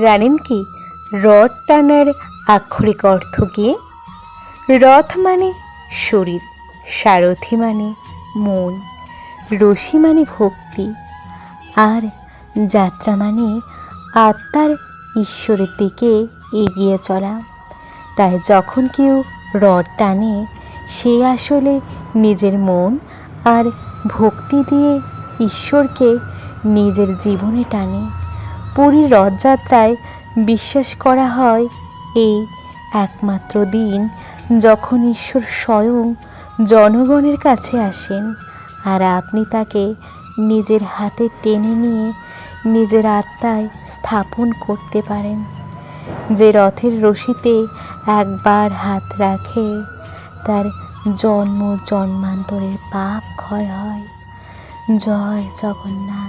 জানেন কি? রথ টানার আক্ষরিক অর্থ কি? রথ মানে শরীর, সারথি মানে মন, রশি মানে ভক্তি, আর যাত্রা মানে আত্মার ঈশ্বরের দিকে এগিয়ে চলা। তাই যখন কেউ রড টানে, সে আসলে নিজের মন আর ভক্তি দিয়ে ঈশ্বরকে নিজের জীবনে টানে। পুরীর রথযাত্রায় বিশ্বাস করা হয় এই একমাত্র দিন যখন ঈশ্বর স্বয়ং জনগণের কাছে আসেন আর আপনি তাকে নিজের হাতে টেনে নিয়ে নিজের আত্মায় স্থাপন করতে পারেন। যে রথের রশিতে একবার হাত রাখে, তার জন্ম জন্মান্তরের পাপ ক্ষয় হয়। জয় জগন্নাথ।